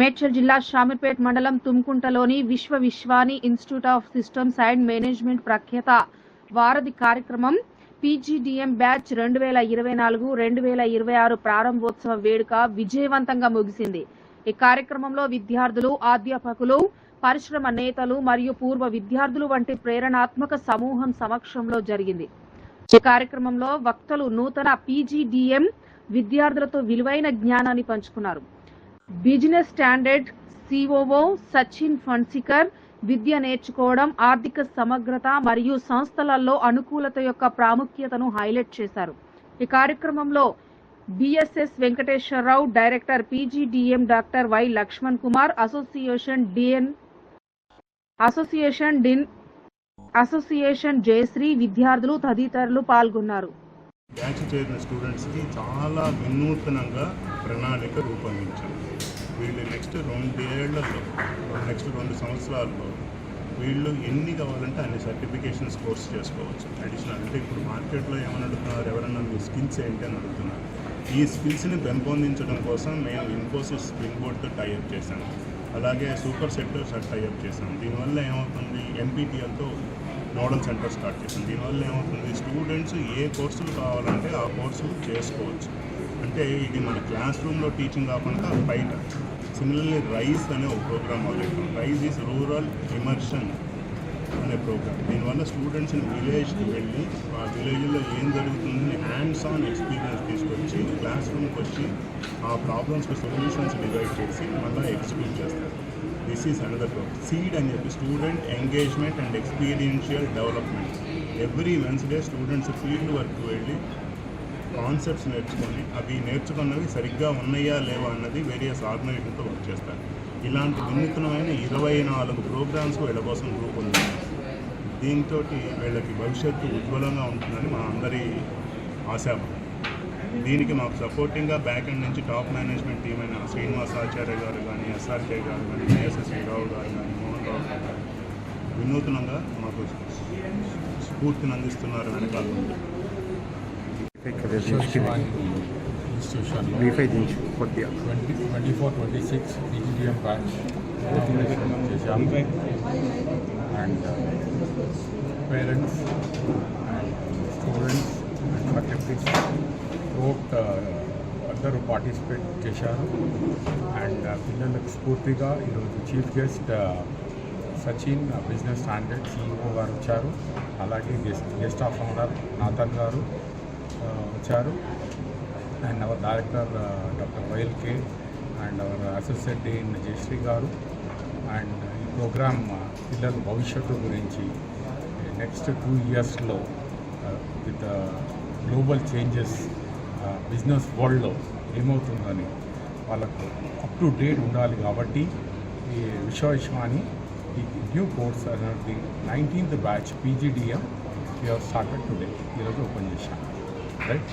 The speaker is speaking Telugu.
మేడ్చల్ జిల్లా షామీర్పేట్ మండలం తుమ్కుంటలోని Vishwa Vishwani institute of systems and management ప్రఖ్యాత వారధి కార్యక్రమం పీజీడీఎం బ్యాచ్ రెండు వేల ఇరవై నాలుగు రెండు వేల ఇరవై ఆరు ప్రారంభోత్సవ వేడుక విజయవంతంగా ముగిసింది. ఈ కార్యక్రమంలో విద్యార్థులు అధ్యాపకులు పరిశ్రమ నేతలు మరియు పూర్వ విద్యార్థులు వంటి ప్రేరణాత్మక సమూహం సమక్షంలో జరిగింది. కార్యక్రమంలో వక్తలు నూతన పీజీడిఎం విద్యార్థులతో విలువైన జ్ఞానాన్ని పంచుకున్నారు. Business Standard COO Sachin Phansikar విద్య నేర్చుకోవడం ఆర్థిక సమగ్రత మరియు సంస్థలలో అనుకూలత యొక్క ప్రాముఖ్యతను హైలైట్ చేశారు. ఈ కార్యక్రమంలో B S S Venkateswararao director P G D M doctor Y Lakshman Kumar association dean association dean association Jayashree విద్యార్థులు తదితరులు పాల్గొన్నారు. బ్యాచ్ చేరిన స్టూడెంట్స్కి చాలా వినూత్నంగా ప్రణాళిక రూపొందించాం వీళ్ళు నెక్స్ట్ రెండేళ్ళలో నెక్స్ట్ రెండు సంవత్సరాల్లో వీళ్ళు ఎన్ని కావాలంటే అన్ని సర్టిఫికేషన్స్ కోర్స్ చేసుకోవచ్చు. అడిషనల్ అంటే ఇప్పుడు మార్కెట్లో ఏమని అడుగుతున్నారు ఎవరన్నా మీ స్కిల్స్ ఏంటి అని అడుగుతున్నారు. ఈ స్కిల్స్ని పెంపొందించడం కోసం మేము ఇన్ఫోసిస్ స్ప్రింగ్ బోర్డ్తో టైఅప్ చేశాము. అలాగే సూపర్ సెక్టర్స్ టైఅప్ చేశాం దీనివల్ల ఏమవుతుంది? ఎంపీటీఎల్తో మోడల్ సెంటర్ స్టార్ట్ చేసాం దీనివల్ల ఏమవుతుంది? స్టూడెంట్స్ ఏ కోర్సులు కావాలంటే ఆ కోర్సులు చేసుకోవచ్చు. అంటే ఇది మన క్లాస్ రూమ్లో టీచింగ్ కాకుండా బయట. సిమిలర్లీ రైస్ అనే ఒక ప్రోగ్రామ్ మొదలెట్టాం. రైస్ ఈజ్ రూరల్ ఇమర్షన్ అనే ప్రోగ్రామ్. దీనివల్ల స్టూడెంట్స్ని విలేజ్కి వెళ్ళి ఆ విలేజ్లో ఏం జరుగుతుందని హ్యాండ్స్ ఆన్ ఎక్స్పీరియన్స్ నుంచి క్లాస్ రూమ్కి వచ్చి ఆ ప్రాబ్లమ్స్కి సొల్యూషన్స్ డివైడ్ చేసి మళ్ళీ ఎగ్జిక్యూట్ చేస్తారు. This is another programme seed అని చెప్పి student engagement and experiential development every Wednesday students field work వెళ్ళి కాన్సెప్ట్స్ నేర్చుకొని అవి నేర్చుకున్నవి సరిగ్గా ఉన్నాయా లేవా అన్నది వేరియస్ ఆర్గనైజేషన్తో వర్క్ చేస్తారు. ఇలాంటి వినూత్నమైన ఇరవై నాలుగు ప్రోగ్రామ్స్ వీళ్ళ కోసం రూపొందించారు దీంతో వీళ్ళకి భవిష్యత్తు ఉజ్వలంగా ఉంటుందని మా అందరి ఆశాభావం. దీనికి మాకు సపోర్టింగ్గా బ్యాక్ ఎండ్ నుంచి టాప్ మేనేజ్మెంట్ టీం అయిన శ్రీనివాస్ ఆచార్య గారు కానీ ఎస్ఆర్కే గారు కానీ ఏఎస్ఎస్వి రావు గారు కానీ మోహన్ రావు గారు కానీ వినూత్నంగా మాకు స్ఫూర్తిని అందిస్తున్నారు వెనకాల ఇన్స్టిట్యూషన్లో twenty twenty four twenty six చేశాము. And parents and students and sport uh, అందరూ పార్టిసిపేట్ చేశారు. అండ్ uh, పిల్లలకు స్ఫూర్తిగా ఈరోజు chief guest uh, Sachin Business Standard CEO garu వచ్చారు. అలాగే guest guest of honour Nathan garu వచ్చారు. And our director doctor Y L K and our associate dean Jayashree garu. And ఈ ప్రోగ్రామ్ పిల్లల భవిష్యత్తు గురించి నెక్స్ట్ టూ ఇయర్స్లో విత్ గ్లోబల్ చేంజెస్ బిజినెస్ వరల్డ్లో ఏమవుతుందని వాళ్ళకు అప్ టు డేట్ ఉండాలి కాబట్టి ఈ విశ్వవిశ్వాని ఈ న్యూ కోర్స్ అనేది nineteenth batch P G D M you are started today ఈరోజు ఓపెన్ చేశాను. రైట్